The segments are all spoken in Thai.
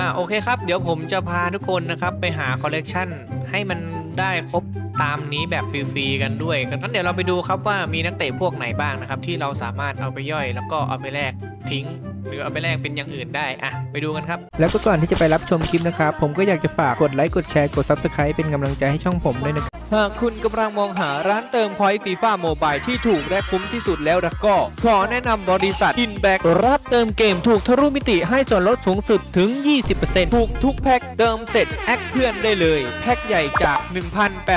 อ่าโอเคครับ เดี๋ยวผมจะพาทุกคนนะครับไปหาคอลเลกชันให้มันได้ครบตามนี้แบบฟรีๆกันด้วยงั้นเดี๋ยวเราไปดูครับว่ามีนักเตะพวกไหนบ้างนะครับ ที่เราสามารถเอาไปย่อยแล้วก็เอาไปแลกทิ้ง หรือเอาไปแลกเป็นอย่างอื่นได้อะไปดูกันครับ แล้วก็ก่อนที่จะไปรับชมคลิปนะครับ ผมก็อยากจะฝากกดไลค์กดแชร์กด Subscribe เป็นกำลังใจให้ช่องผมด้วยนะครับหากคุณกำลังมองหาร้านเติมพอยต์ฟีฟ่าโมบายที่ถูกและคุ้มที่สุดแล้วละก็ ขอแนะนำบริษัทอินแบกรับเติมเกมถูกทะลุมิติให้ส่วนลดสูงสุดถึง 20%ถูกทุกแพ็คเติมเสร็จแอคเพื่อนได้เลย แพ็คใหญ่จาก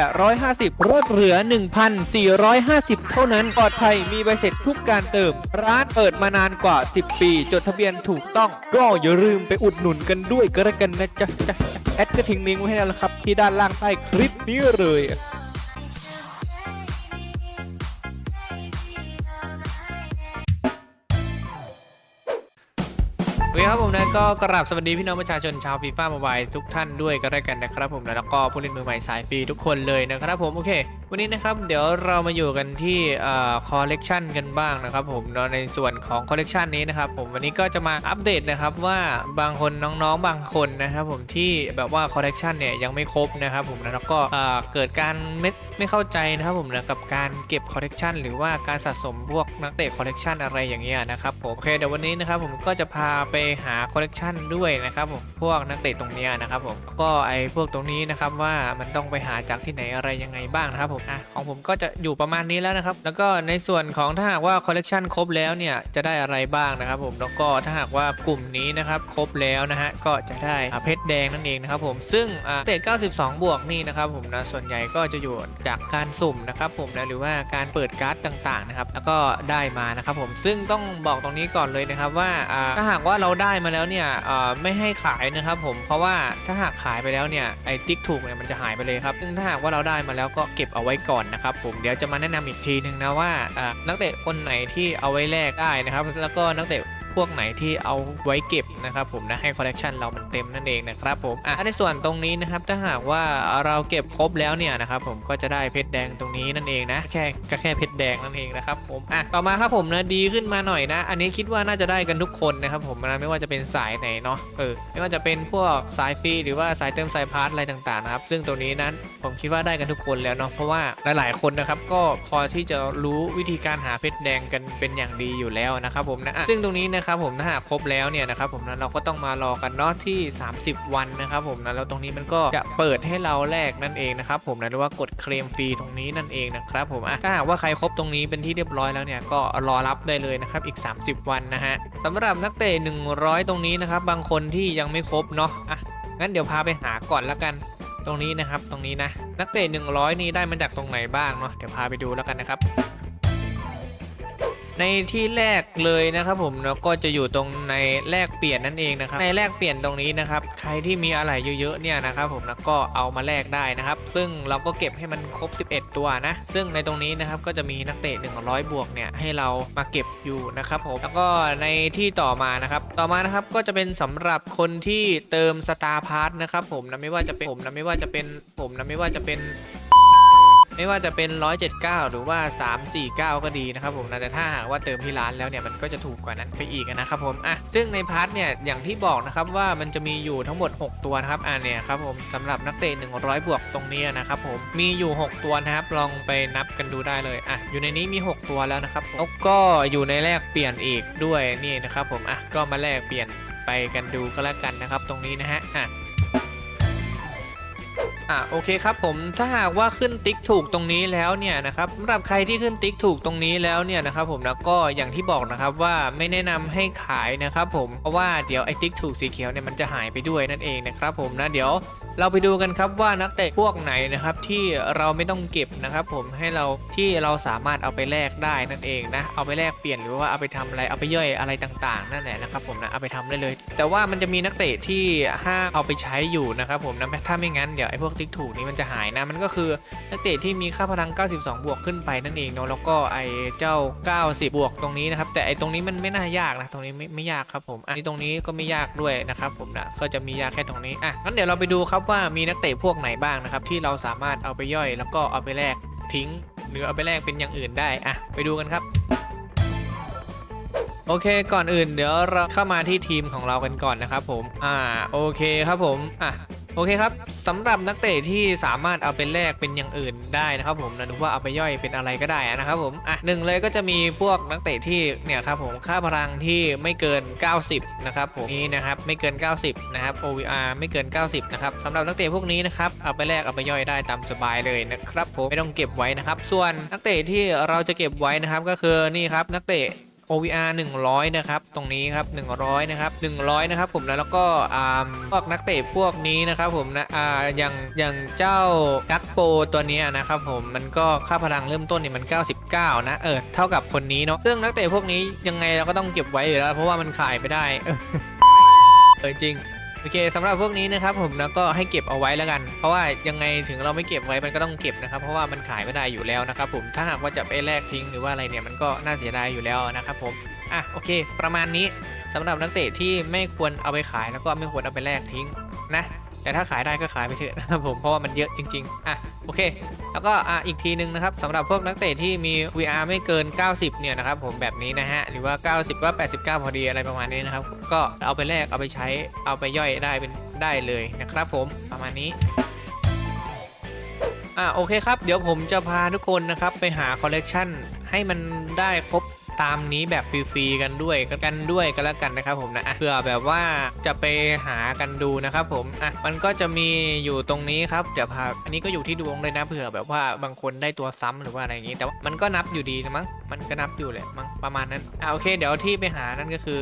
1,850ลดเหลือ 1,450 เท่านั้นปลอดภัยมีใบเสร็จทุกการเติม ร้านเปิดมานานกว่า 10 ปีจดทะเบียนถูกต้อง ก็อย่าลืมไปอุดหนุนกันด้วยก็แล้วกันนะจ๊ะจ๊ะแอดก็ทิ้งลิงก์ไว้ให้แล้วละครับ ที่ด้านล่างใต้คลิปนี้เลยโอเคครับผมนะก็กราบสวัสดีพี่น้องประชาชนชาวฟีฟ่าโมบายทุกท่านด้วยก็ได้กันนะครับผมนะแล้วก็ผู้เล่นมือใหม่สายฟรีทุกคนเลยนะครับผมโอเค วันนี้นะครับเดี๋ยวเรามาอยู่กันที่คอลเลกชันกันบ้างนะครับผมในส่วนของคอลเลกชันนี้นะครับผมวันนี้ก็จะมาอัปเดตนะครับว่าบางคนน้องๆบางคนนะครับผมที่แบบว่าคอลเลกชันเนี่ยยังไม่ครบนะครับผมแล้วก็เกิดการไม่ไม่เข้าใจนะครับผมนะกับการเก็บคอลเลกชันหรือว่าการสะสมพวกนักเตะคอลเลกชันอะไรอย่างเงี้ยนะครับผมโอเคเดี๋ยววันนี้นะครับผมก็จะพาไปหาคอลเลกชันด้วยนะครับผมพวกนักเตะตรงเนี้ยนะครับผมแล้วก็ไอ้พวกตรงนี้นะครับว่ามันต้องไปหาจากที่ไหนอะไรยังไงบ้างนะครับผมอะของผมก็จะอยู่ประมาณนี้แล้วนะครับ แล้วก็ในส่วนของถ้าหากว่าคอลเลกชันครบแล้วเนี่ยจะได้อะไรบ้างนะครับผมแล้วก็ถ้าหากว่ากลุ่มนี้นะครับครบแล้วนะฮะก็จะได้เพชรแดงนั่นเองนะครับผมซึ่งเตะ92 บวกนี่นะครับผมนะส่วนใหญ่ก็จะอยู่จากการสุ่มนะครับผมนะหรือว่าการเปิดการ์ดต่างๆนะครับแล้วก็ได้มานะครับผมซึ่งต้องบอกตรงนี้ก่อนเลยนะครับว่าถ้าหากว่าเราได้มาแล้วเนี่ยไม่ให้ขายนะครับผมเพราะว่าถ้าหากขายไปแล้วเนี่ยไอ้ติ๊กถูกเนี่ยมันจะหายไปเลยครับซึ่งถ้าหากว่าเราได้มาแล้วก็เก็บเอาไว้ก่อนนะครับผมเดี๋ยวจะมาแนะนำอีกทีหนึ่งนะว่านักเตะคนไหนที่เอาไว้แลกได้นะครับ แล้วก็นักเตะ พวกไหนที่เอาไว้เก็บนะครับผมนะให้คอลเลกชันเรามันเต็มนั่นเองนะครับผมอะในส่วนตรงนี้นะครับถ้าหากว่าเราเก็บครบแล้วเนี่ยนะครับผมก็จะได้เพชรแดงตรงนี้นั่นเองนะแค่ก็แค่เพชรแดงนั่นเองนะครับผมอะต่อมาครับผมนะดีขึ้นมาหน่อยนะ อันนี้คิดว่าน่าจะได้กันทุกคนนะครับผมนะไม่ว่าจะเป็นสายไหนเนาะเออไม่ว่าจะเป็นพวกสายฟรีหรือว่าสายเติมสายพาร์ทอะไรต่างๆนะครับซึ่งตรงนี้นั้นผมคิดว่าได้กันทุกคนแล้วเนาะเพราะว่าหลายๆคนนะครับก็พอที่จะรู้วิธีการหาเพชรแดงกันเป็นอย่างดีอยู่แล้วนะครับผมนะะซึ่งตรงนี้นะครับผมถ้าหากครบแล้วเนี่ยนะครับผมนะเราก็ต้องมารอกันเนาะที่ 30 วันนะครับผมนะแล้วตรงนี้มันก็จะเปิดให้เราแลกนั่นเองนะครับผมนะหรือว่ากดเคลมฟรีตรงนี้นั่นเองนะครับผมอะถ้าหากว่าใครครบตรงนี้เป็นที่เรียบร้อยแล้วเนี่ยก็รอรับได้เลยนะครับอีก 30 วันนะฮะสำหรับนักเตะ100 ตรงนี้นะครับบางคนที่ยังไม่ครบเนาะอะงั้นเดี๋ยวพาไปหาก่อนแล้วกันตรงนี้นะครับตรงนี้นะนักเตะ100 นี่ได้มาจากตรงไหนบ้างเนาะเดี๋ยวพาไปดูแล้วกันนะครับ ในที่แรกเลยนะครับผมแล้วก็จะอยู่ตรงในแลกเปลี่ยนนั่นเองนะครับในแลกเปลี่ยนตรงนี้นะครับใครที่มีอะไรเยอะๆเนี่ยนะครับผมแล้วก็เอามาแลกได้นะครับ ซึ่งเราก็เก็บให้มันครบ 11 ตัวนะ ซึ่งในตรงนี้นะครับก็จะมีนักเตะ 100 บวกเนี่ยให้เรามาเก็บอยู่นะครับผมแล้วก็ในที่ต่อมานะครับต่อมานะครับก็จะเป็นสำหรับคนที่เติมสตาร์พาร์ทนะครับผมนะไม่ว่าจะเป็นผมนะไม่ว่าจะเป็นผมนะไม่ว่าจะเป็น ไม่ว่าจะเป็น 179 หรือว่า 349 ก็ดีนะครับผมนะแต่ถ้าหากว่าเติมที่ร้านแล้วเนี่ยมันก็จะถูกกว่านั้นไปอีกนะครับผมอะซึ่งในพาร์ทเนี่ยอย่างที่บอกนะครับว่ามันจะมีอยู่ทั้งหมด 6 ตัวนะครับอ่าเนี่ยครับผมสำหรับนักเตะ100 บวกตรงนี้นะครับผมมีอยู่ 6 ตัวนะครับลองไปนับกันดูได้เลยอะอยู่ในนี้มี 6 ตัวแล้วนะครับแล้วก็อยู่ในแลกเปลี่ยนอีกด้วยนี่นะครับผมอะก็มาแลกเปลี่ยนไปกันดูก็แล้วกันนะครับตรงนี้นะฮะอะ อะโอเคครับผมถ้าหากว่าขึ้นติ๊กถูกตรงนี้แล้วเนี่ยนะครับสำหรับใครที่ขึ้นติ๊กถูกตรงนี้แล้วเนี่ยนะครับผมแล้วก็อย่างที่บอกนะครับว่าไม่แนะนำให้ขายนะครับผมเพราะว่าเดี๋ยวไอ้ติ๊กถูกสีเขียวเนี่ยมันจะหายไปด้วยนั่นเองนะครับผมนะเดี๋ยวเราไปดูกันครับว่านักเตะพวกไหนนะครับที่เราไม่ต้องเก็บนะครับผมให้เราที่เราสามารถเอาไปแลกได้นั่นเองนะเอาไปแลกเปลี่ยนหรือว่าเอาไปทำอะไรเอาไปย่อยอะไรต่างๆนั่นแหละนะครับผมนะเอาไปทำได้เลย แต่ว่ามันจะมีนักเตะที่ห้ามเอาไปใช้อยู่นะครับผมนะถ้าไม่งั้นเดี๋ยวไอ้พวกติ๊กถูกนี้มันจะหายนะ มันก็คือนักเตะที่มีค่าพลัง 92 บวกขึ้นไปนั่นเองเนาะแล้วก็ไอ้เจ้า 90 บวกตรงนี้นะครับ แต่ไอ้ตรงนี้มันไม่น่ายากนะ ตรงนี้ไม่ไม่ยากครับผมอันนี้ตรงนี้ก็ไม่ยากด้วยนะครับผมนะก็จะมียากแค่ตรงนี้อะงั้นเดี๋ยวเราไปดูครับว่ามีนักเตะพวกไหนบ้างนะครับที่เราสามารถเอาไปย่อย แล้วก็เอาไปแลกทิ้งหรือเอาไปแลกเป็นอย่างอื่นได้อะไปดูกันครับโอเคก่อนอื่นเดี๋ยวเราเข้ามาที่ทีมของเรากันก่อนนะครับผม อ่าโอเคครับผม อะ โอเคครับสำหรับนักเตะที่สามารถเอาไปแลกเป็นอย่างอื่นได้นะครับผมนะนึกว่าเอาไปย่อยเป็นอะไรก็ได้นะครับผมอะหนึ่งเลยก็จะมีพวกนักเตะที่เนี่ยครับผมค่าพลังที่ไม่เกิน 90 นะครับผมนี่นะครับไม่เกิน 90 นะครับ OVR ไม่เกิน 90 นะครับสำหรับนักเตะพวกนี้นะครับเอาไปแลกเอาไปย่อยได้ตามสบายเลยนะครับผมไม่ต้องเก็บไว้นะครับ ส่วนนักเตะที่เราจะเก็บไว้นะครับก็คือนี่ครับนักเตะ OVR 100 นะครับ ตรงนี้ครับ 100 นะครับ 100 นะครับผมแล้วก็อ่าพวกนักเตะพวกนี้นะครับผมนะอ่าอย่างอย่างเจ้ากักโปตัวนี้นะครับผมมันก็ค่าพลังเริ่มต้นเนี่ยมัน 99 นะเออเท่ากับคนนี้เนาะซึ่งนักเตะพวกนี้ยังไงเราก็ต้องเก็บไว้อยู่แล้วเพราะว่ามันขายไม่ได้เออจริง โอเคสำหรับพวกนี้นะครับผมนะก็ให้เก็บเอาไว้แล้วกัน เพราะว่ายังไงถึงเราไม่เก็บไว้มันก็ต้องเก็บนะครับ เพราะว่ามันขายไม่ได้อยู่แล้วนะครับผมถ้าหากว่าจะไปแลกทิ้งหรือว่าอะไรเนี่ยมันก็น่าเสียดายอยู่แล้วนะครับผมอะโอเค ประมาณนี้สำหรับนักเตะที่ไม่ควรเอาไปขายแล้วก็ไม่ควรเอาไปแลกทิ้งนะ แต่ถ้าขายได้ก็ขายไปเถอะนะครับผมเพราะว่ามันเยอะจริง ๆ อะโอเค แล้วก็อะอีกทีหนึ่งนะครับสำหรับพวกนักเตะที่มี VR ไม่เกิน 90 เนี่ยนะครับผมแบบนี้นะฮะหรือว่า 90ก็89 พอดีอะไรประมาณนี้นะครับก็เอาไปแลกเอาไปใช้เอาไปย่อยได้เป็นได้เลยนะครับผมประมาณนี้อะโอเคครับ เดี๋ยวผมจะพาทุกคนนะครับไปหาคอลเลกชันให้มันได้ครบ ตามนี้แบบฟรีๆกันด้วยกันด้วยกันแล้วกันนะครับผมนะะเผื่อแบบว่าจะไปหากันดูนะครับผมอะมันก็จะมีอยู่ตรงนี้ครับเดี๋ยวพาอันนี้ก็อยู่ที่ดวงเลยนะเผื่อแบบว่าบางคนได้ตัวซ้ำหรือว่าอะไรอย่างนี้ แต่ว่ามันก็นับอยู่ดีนะมั้งมันก็นับอยู่แหละมั้งประมาณนั้นอะโอเค เดี๋ยวที่ไปหานั่นก็คือ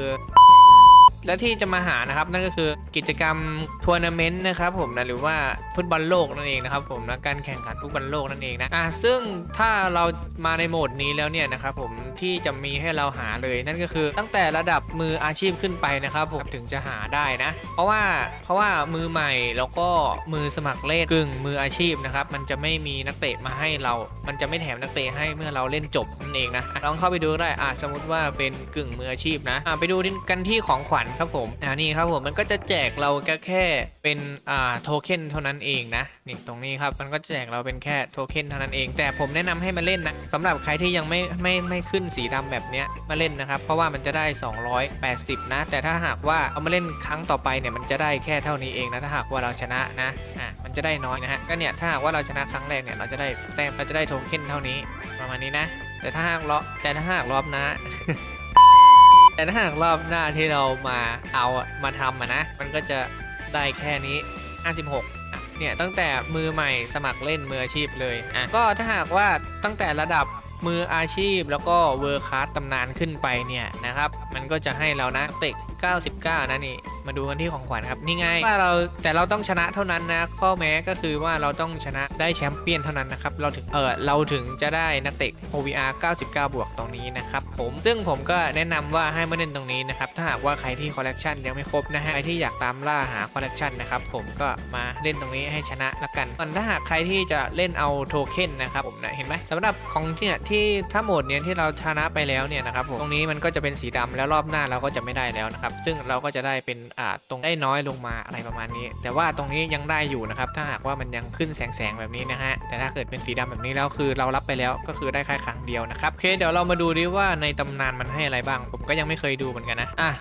และที่จะมาหานะครับนั่นก็คือกิจกรรมทัวร์นาเมนต์นะครับผมนะหรือว่าฟุตบอลโลกนั่นเองนะครับผมนะการแข่งขันฟุตบอลโลกนั่นเองนะอะซึ่งถ้าเรามาในโหมดนี้แล้วเนี่ยนะครับผมที่จะมีให้เราหาเลยนั่นก็คือ ตั้งแต่ระดับมืออาชีพขึ้นไปนะครับผมถึงจะหาได้นะ เพราะว่าเพราะว่ามือใหม่แล้วก็มือสมัครเล่นกึ่งมืออาชีพนะครับมันจะไม่มีนักเตะมาให้เรา มันจะไม่แถมนักเตะให้เมื่อเราเล่นจบนั่นเองนะลองเข้าไปดูได้อะสมมติว่าเป็นกึ่งมืออาชีพนะอะไปดูกันที่ของขวัญครับผม อ่านี่ครับผมมันก็จะแจกเราแค่แค่เป็นอ่าโทเค็นเท่านั้นเองนะนี่ตรงนี้ครับมันก็จะแจกเราเป็นแค่โทเค็นเท่านั้นเอง แต่ผมแนะนำให้มาเล่นนะสำหรับใครที่ยังไม่ไม่ไม่ขึ้นสีดำแบบเนี้ยมาเล่นนะครับ เพราะว่ามันจะได้ 280 นะ แต่ถ้าหากว่าเอามาเล่นครั้งต่อไปเนี่ยมันจะได้แค่เท่านี้เองนะถ้าหากว่าเราชนะนะอะมันจะได้น้อยนะฮะก็เนี่ยถ้าหากว่าเราชนะครั้งแรกเนี่ยเราจะได้แต้มเราจะได้โทเค็นเท่านี้ประมาณนี้นะ แต่ถ้าหากรอบแต่ถ้าหากรอบนะ แต่ถ้าหากรอบหน้าที่เรามาเอามาทำอะนะ มันก็จะได้แค่นี้ 56อะเนี่ยตั้งแต่มือใหม่สมัครเล่นมืออาชีพเลยอะก็ถ้าหากว่าตั้งแต่ระดับมืออาชีพแล้วก็เวอร์คัสตำนานขึ้นไปเนี่ยนะครับ มันก็จะให้เรานะเตะ 99 นะนี่ มาดูกันที่ของขวัญครับ นี่ไงว่าเราแต่เราต้องชนะเท่านั้นนะ ข้อแม้ก็คือว่าเราต้องชนะได้แชมเปี้ยนเท่านั้นนะครับ เราถึงเออเราถึงจะได้นักเตะ OVR 99 บวกตรงนี้นะครับผมซึ่งผมก็แนะนำว่าให้มาเล่นตรงนี้นะครับ ถ้าหากว่าใครที่คอลเลกชันยังไม่ครบนะฮะใครที่อยากตามล่าหาคอลเลกชันนะครับผมก็มาเล่นตรงนี้ให้ชนะละกันส่วนถ้าหากใครที่จะเล่นเอาโทเค็นนะครับผมนะเห็นไหมสำหรับของเนี่ยที่ถ้าโหมดเนี้ยที่เราชนะไปแล้วเนี่ยนะครับผมตรงนี้มันก็จะเป็นสีดำแล้วรอบหน้าเราก็จะไม่ได้แล้วนะครับซึ่งเราก็จะได้เป็นอ่าตรงได้น้อยลงมาอะไรประมาณนี้ แต่ว่าตรงนี้ยังได้อยู่นะครับ ถ้าหากว่ามันยังขึ้นแสงๆแบบนี้นะฮะ แต่ถ้าเกิดเป็นสีดำแบบนี้แล้วคือเรารับไปแล้วก็คือได้แค่ครั้งเดียวนะครับโอเคเดี๋ยวเรามาดูดิว่าในตำนานมันให้อะไรบ้าง ผมก็ยังไม่เคยดูเหมือนกันนะอะ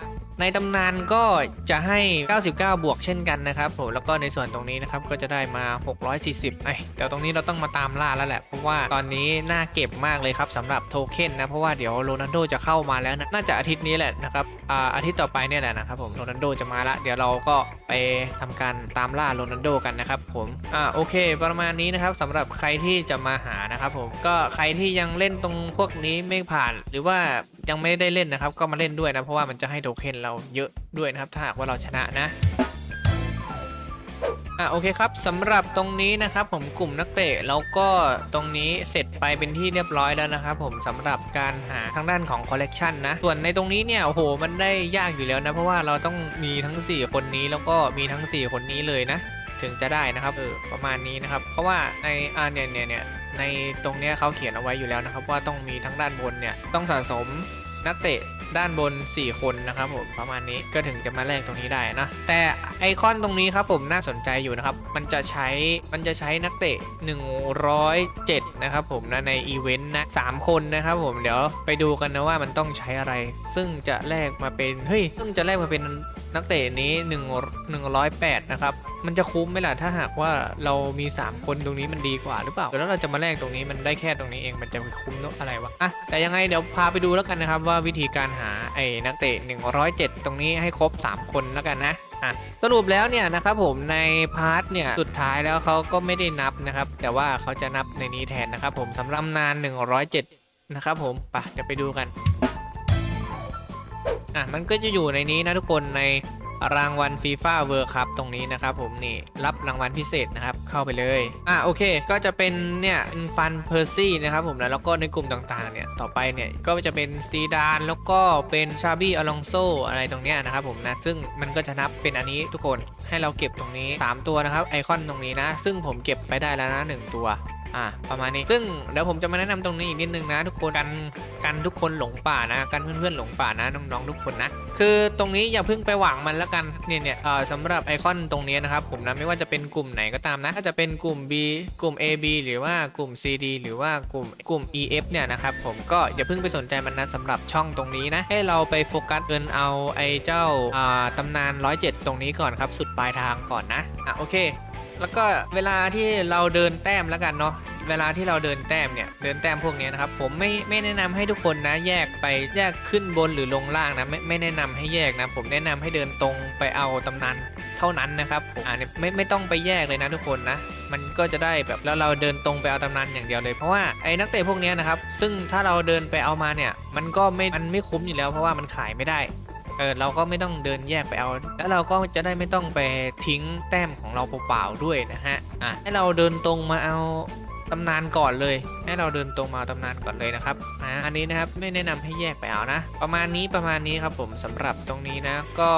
ในตำนานก็จะให้ 99 บวกเช่นกันนะครับผมแล้วก็ในส่วนตรงนี้นะครับก็จะได้มา 640ไอ้แต่ตรงนี้เราต้องมาตามล่าแล้วแหละ เพราะว่าตอนนี้น่าเก็บมากเลยครับสำหรับโทเค็นนะ เพราะว่าเดี๋ยวโรนัลโดจะเข้ามาแล้วนะน่าจะอาทิตย์นี้แหละนะครับอ่าอาทิตย์ต่อไปเนี่ยแหละนะครับผมโรนัลโดจะมาละเดี๋ยวเราก็ไปทำการตามล่าโรนัลโดกันนะครับผมอ่าโอเค ประมาณนี้นะครับสำหรับใครที่จะมาหานะครับผมก็ใครที่ยังเล่นตรงพวกนี้ไม่ผ่าน หรือว่ายังไม่ได้เล่นนะครับ ก็มาเล่นด้วยนะเพราะว่ามันจะให้โทเค็นเราเยอะด้วยนะครับถ้าหากว่าเราชนะนะ อะโอเคครับสำหรับตรงนี้นะครับผมกลุ่มนักเตะแล้วก็ตรงนี้เสร็จไปเป็นที่เรียบร้อยแล้วนะครับผมสำหรับการหาทางด้านของคอลเลกชันนะส่วนในตรงนี้เนี่ยโอ้โหมันได้ยากอยู่แล้วนะ เพราะว่าเราต้องมีทั้ง 4 คนนี้แล้วก็มีทั้ง 4 คนนี้เลยนะ ถึงจะได้นะครับเออประมาณนี้นะครับ เพราะว่าในอ่าเนี่ยเนี่ยเนี่ยในตรงเนี้ยเขาเขียนเอาไว้อยู่แล้วนะครับ ว่าต้องมีทั้งด้านบนเนี่ยต้องสะสม นักเตะด้านบน 4 คนนะครับผมประมาณนี้ก็ถึงจะมาแลกตรงนี้ได้นะ แต่ไอคอนตรงนี้ครับผมน่าสนใจอยู่นะครับ มันจะใช้มันจะใช้นักเตะ 107 นะครับผมนะในอีเวนต์นะสามคนนะครับผมเดี๋ยวไปดูกันนะว่ามันต้องใช้อะไร ซึ่งจะแลกมาเป็นเฮ้ยซึ่งจะแลกมาเป็น นักเตะนี้1 108 นะครับ มันจะคุ้มไหมล่ะถ้าหากว่าเรามี 3 คนตรงนี้มันดีกว่าหรือเปล่าแล้วเราจะมาแลกตรงนี้มันได้แค่ตรงนี้เองมันจะคุ้มเนอะอะไรวะอะแต่ยังไงเดี๋ยวพาไปดูแล้วกันนะครับ ว่าวิธีการหาไอ้นักเตะ 107 ตรงนี้ให้ครบ 3 คนแล้วกันนะอะสรุปแล้วเนี่ยนะครับผมในพาร์ทเนี่ยสุดท้ายแล้วเขาก็ไม่ได้นับนะครับ แต่ว่าเขาจะนับในนี้แทนนะครับผมสำหรับนาน 107 นะครับผมไปเดี๋ยวไปดูกัน อะมันก็จะอยู่ในนี้นะทุกคนในรางวัลฟีฟ่าเวิร์คัพตรงนี้นะครับผมนี่รับรางวัลพิเศษนะครับ เข้าไปเลยอะโอเค ก็จะเป็นเนี่ยฟันเพอร์ซี่นะครับผมนะแล้วก็ในกลุ่มต่างๆเนี่ยต่อไปเนี่ยก็จะเป็นซีดานแล้วก็เป็นชาบี้อลองโซอะไรตรงเนี้ยนะครับผมนะซึ่งมันก็จะนับเป็นอันนี้ทุกคนให้เราเก็บตรงนี้ 3 ตัวนะครับไอคอนตรงนี้นะ ซึ่งผมเก็บไปได้แล้วนะหนึ่งตัว อะประมาณนี้ซึ่งเดี๋ยวผมจะมาแนะนำตรงนี้อีกนิดนึงนะ ทุกคนกันกันทุกคนหลงป่านะกันเพื่อนๆหลงป่านะน้องๆทุกคนนะคือตรงนี้อย่าเพิ่งไปหวังมันแล้วกันเนี่ยเนี่ยเอ่อสำหรับไอคอนตรงนี้นะครับผมนะไม่ว่าจะเป็นกลุ่มไหนก็ตามนะถ้าจะเป็นกลุ่ม B กลุ่ม AB หรือว่ากลุ่ม CD หรือว่ากลุ่มกลุ่ม EF เนี่ยนะครับผมก็อย่าเพิ่งไปสนใจมันนะสำหรับช่องตรงนี้นะให้เราไปโฟกัสเกินเอาไอเจ้าอ่าตำนาน 107 ตรงนี้ก่อนครับสุดปลายทางก่อนนะอะโอเค แล้วก็เวลาที่เราเดินแต้มแล้วกันเนาะเวลาที่เราเดินแต้มเนี่ยเดินแต้มพวกนี้นะครับผมไม่ไม่แนะนำให้ทุกคนนะแยกไปแยกขึ้นบนหรือลงล่างนะไม่ไม่แนะนำให้แยกนะผมแนะนำให้เดินตรงไปเอาตำนานเท่านั้นนะครับผมอ่าเนี่ยไม่ไม่ต้องไปแยกเลยนะทุกคนนะมันก็จะได้แบบแล้วเราเดินตรงไปเอาตำนานอย่างเดียวเลยเพราะว่าไอ้นักเตะพวกนี้นะครับซึ่งถ้าเราเดินไปเอามาเนี่ยมันก็ไม่มันไม่คุ้มอยู่แล้วเพราะว่ามันขายไม่ได้ เออเราก็ไม่ต้องเดินแยกไปเอา แล้วเราก็จะได้ไม่ต้องไปทิ้งแต้มของเราเปล่าๆด้วยนะฮะอะให้เราเดินตรงมาเอาตำนานก่อนเลย ให้เราเดินตรงมาาตำนานก่อนเลยนะครับนะอันนี้นะครับไม่แนะนำให้แยกไปเอานะ ประมาณนี้ประมาณนี้ครับผมสำหรับตรงนี้นะ ก็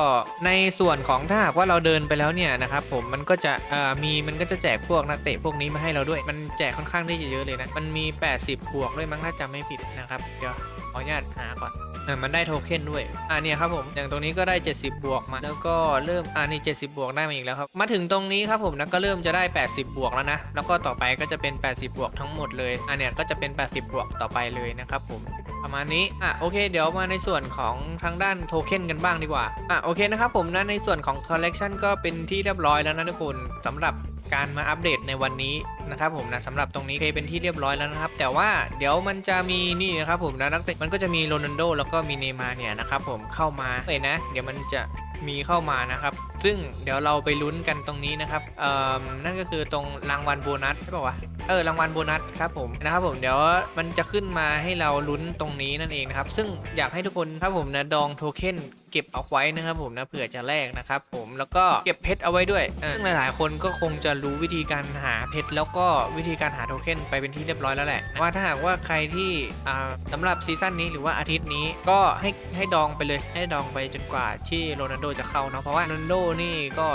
ในส่วนของถ้าหากว่าเราเดินไปแล้วเนี่ยนะครับผมมันก็จะเอ่อมีมันก็จะแจกพวกนักเตะพวกนี้มาให้เราด้วย มันแจกค่อนข้างที่จะเยอะเลยนะ มันมี 80บวกด้วยมั้งถ้าจำไม่ผิดนะครับเดี๋ยวขออนุญาตหาก่อน เออมันได้โทเค็นด้วย อ่าเนี่ยครับผมอย่างตรงนี้ก็ได้ 70 บวกมา แล้วก็เริ่มอ่านี่ 70 บวกได้มาอีกแล้วครับ มาถึงตรงนี้ครับผมนะก็เริ่มจะได้ 80 บวกแล้วนะ แล้วก็ต่อไปก็จะเป็น 80 บวกทั้งหมดเลยอ่าเนี่ยก็จะเป็น 80 บวกต่อไปเลยนะครับผมประมาณนี้ อะโอเค เดี๋ยวมาในส่วนของทางด้านโทเค็นกันบ้างดีกว่า อะโอเคนะครับผมนะในส่วนของคอลเลกชันก็เป็นที่เรียบร้อยแล้วนะทุกคนสำหรับ การมาอัปเดตในวันนี้นะครับผมนะสำหรับตรงนี้เคยเป็นที่เรียบร้อยแล้วนะครับ แต่ว่าเดี๋ยวมันจะมีนี่นะครับผมนะนักเตะมันก็จะมีโรนัลโดแล้วก็มีเนย์มาร์เนี่ยนะครับผมเข้ามาเลยนะ เดี๋ยวมันจะมีเข้ามานะครับ ซึ่งเดี๋ยวเราไปลุ้นกันตรงนี้นะครับเอ่อนั่นก็คือตรงรางวัลโบนัสใช่ป่าวะเออรางวัลโบนัสครับผมนะครับผมเดี๋ยวมันจะขึ้นมาให้เราลุ้นตรงนี้นั่นเองนะครับ ซึ่งอยากให้ทุกคนครับผมนะดองโทเค็น เก็บเอาไว้นะครับผมนะเผื่อจะแลกนะครับผมแล้วก็เก็บเพชรเอาไว้ด้วยซึ่งหลายๆ คนก็คงจะรู้วิธีการหาเพชรแล้วก็วิธีการหาโทเค็นไปเป็นที่เรียบร้อยแล้วแหละว่าถ้าหากว่าใครที่อ่าสำหรับซีซั่นนี้หรือว่าอาทิตย์นี้ก็ให้ให้ดองไปเลยให้ดองไปจนกว่าที่โรนัลโดจะเข้าเนาะเพราะว่าโรนัลโดนี่ก็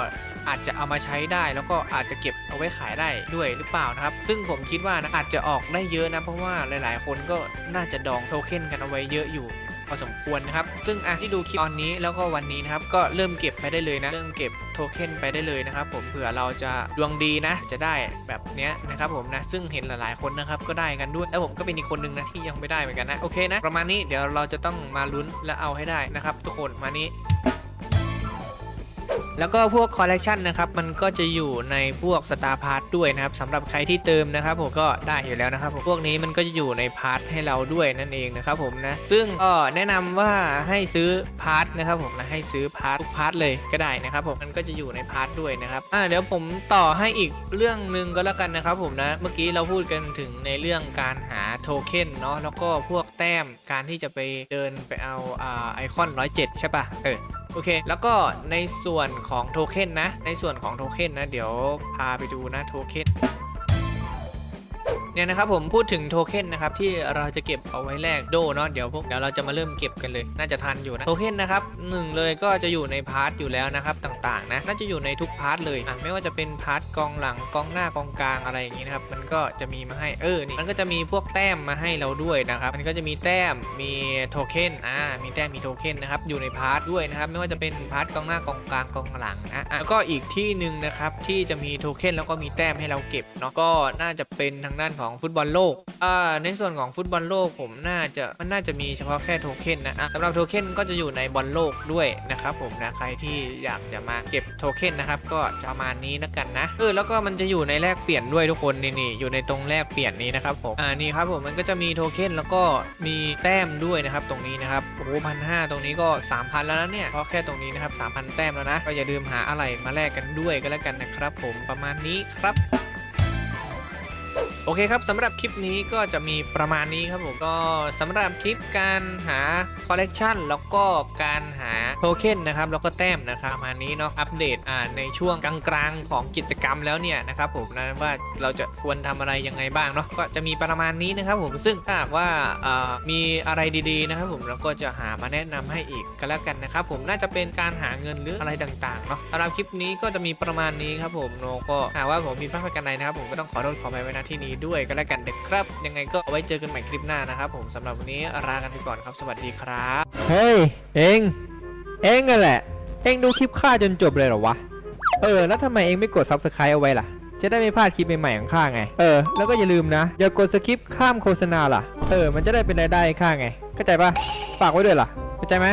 อาจจะเอามาใช้ได้แล้วก็อาจจะเก็บเอาไว้ขายได้ด้วยหรือเปล่านะครับ ซึ่งผมคิดว่านะอาจจะออกได้เยอะนะ เพราะว่าหลาย ๆ คนก็น่าจะดองโทเค็นกันเอาไว้เยอะอยู่ พอสมควรนะครับ ซึ่งอะที่ดูคลิปตอนนี้แล้วก็วันนี้นะครับ ก็เริ่มเก็บไปได้เลยนะ เริ่มเก็บโทเค็นไปได้เลยนะครับ ผมเผื่อเราจะดวงดีนะ จะได้แบบเนี้ยนะครับผมนะ ซึ่งเห็นหลายๆคนนะครับก็ได้กันด้วย แล้วผมก็เป็นอีกคนนึงนะที่ยังไม่ได้เหมือนกันนะ โอเคนะ ประมาณนี้เดี๋ยวเราจะต้องมาลุ้นและเอาให้ได้นะครับ ทุกคนมานี้ แล้วก็พวกคอลเลกชันนะครับมันก็จะอยู่ในพวกสตาร์พาร์ทด้วยนะครับสำหรับใครที่เติมนะครับผมก็ได้อยู่แล้วนะครับผมพวกนี้มันก็จะอยู่ในพาร์ทให้เราด้วยนั่นเองนะครับผมนะซึ่งก็แนะนำว่าให้ซื้อพาร์ทนะครับผมนะให้ซื้อพาร์ททุกพาร์ทเลยก็ได้นะครับผมมันก็จะอยู่ในพาร์ทด้วยนะครับอ่าเดี๋ยวผมต่อให้อีกเรื่องหนึ่งก็แล้วกันนะครับผมนะเมื่อกี้เราพูดกันถึงในเรื่องการหาโทเค็นเนาะแล้วก็พวกแต้มการที่จะไปเดินไปเอาอ่าไอคอน 107 ใช่ปะเออโอเค แล้วก็ในส่วนของโทเค็นนะ ในส่วนของโทเค็นนะ เดี๋ยวพาไปดูนะโทเค็น เนี่ยนะครับผมพูดถึงโทเค็นนะครับที่เราจะเก็บเอาไว้แลกโดเนาะเดี๋ยวพวกเดี๋ยวเราจะมาเริ่มเก็บกันเลย น่าจะทันอยู่นะโทเค็นนะครับหนึ่งเลยก็จะอยู่ในพาร์ทอยู่แล้วนะครับต่างๆนะน่าจะอยู่ในทุกพาร์ทเลยอะไม่ว่าจะเป็นพาร์ทกองหลังกองหน้ากองกลางอะไรอย่างงี้นะครับมันก็จะมีมาให้เออนี่มันก็จะมีพวกแต้มมาให้เราด้วยนะครับมันก็จะมีแต้มมีโทเค็นอ่ามีแต้มมีโทเค็นนะครับอยู่ในพาร์ทด้วยนะครับไม่ว่าจะเป็นพาร์ทกองหน้ากองกลางกองหลังนะอะแล้วก็อีกที่หนึ่งนะครับที่จะมีโทเค็นแล้วก็มีแต้มให้เราเก็บเนาะก็น่าจะเป็นทางด้านของฟุตบอลโลกอ่าในส่วนของฟุตบอลโลกผมน่าจะมันน่าจะมีเฉพาะแค่โทเค็นนะอะสำหรับโทเค็นก็จะอยู่ในบอลโลกด้วยนะครับผมนะใครที่อยากจะมาเก็บโทเค็นนะครับก็จะประมาณนี้นะกันนะเออแล้วก็มันจะอยู่ในแลกเปลี่ยนด้วยทุกคนนี่นี่อยู่ในตรงแลกเปลี่ยนนี้นะครับผมอ่านี่ครับผมมันก็จะมีโทเค็นแล้วก็มีแต้มด้วยนะครับตรงนี้นะครับโอ้โหพันห้าตรงนี้ก็ 3,000 แล้วนะเนี่ยเพราะแค่ตรงนี้นะครับ3,000 แต้มแล้วนะก็อย่าลืมหาอะไรมาแลกกันด้วยก็แล้วกันนะครับผมประมาณนี้ครับ โอเคครับสำหรับคลิปนี้ก็จะมีประมาณนี้ครับผมก็สำหรับคลิปการหาคอลเลกชันแล้วก็การหาโทเค็นนะครับแล้วก็แต้มนะครับประมาณนี้เนาะอัปเดตอ่าในช่วงกลางๆของกิจกรรมแล้วเนี่ยนะครับผมนะว่าเราจะควรทำอะไรยังไงบ้างเนาะก็จะมีประมาณนี้นะครับผมซึ่งถ้าหากว่าอ่ามีอะไรดีๆนะครับผมเราก็จะหามาแนะนำให้อีกก็แล้วกันนะครับผมน่าจะเป็นการหาเงินหรืออะไรต่างๆเนาะสำหรับคลิปนี้ก็จะมีประมาณนี้ครับผมโนก็หากว่าผมมีพลาดประการใดนะครับผมก็ต้องขอโทษขอไปไว้ณที่นี้ด้วยก็แล้วกันเด็กครับ ยังไงก็เอาไว้เจอกันใหม่คลิปหน้านะครับผมสำหรับวันนี้ลากันไปก่อนครับ สวัสดีครับ เฮ้ย เองเองนั่นแหละ เองดูคลิปข้าจนจบเลยเหรอวะ เออ แล้วทำไมเองไม่กด subscribe เอาไว้ล่ะ จะได้ไม่พลาดคลิปใหม่ๆของข้าไง เออ แล้วก็อย่าลืมนะ อย่ากดสคิปข้ามโฆษณาล่ะ เออ มันจะได้เป็นรายได้ให้ข้าไง เข้าใจปะฝากไว้ด้วยล่ะ เข้าใจไหม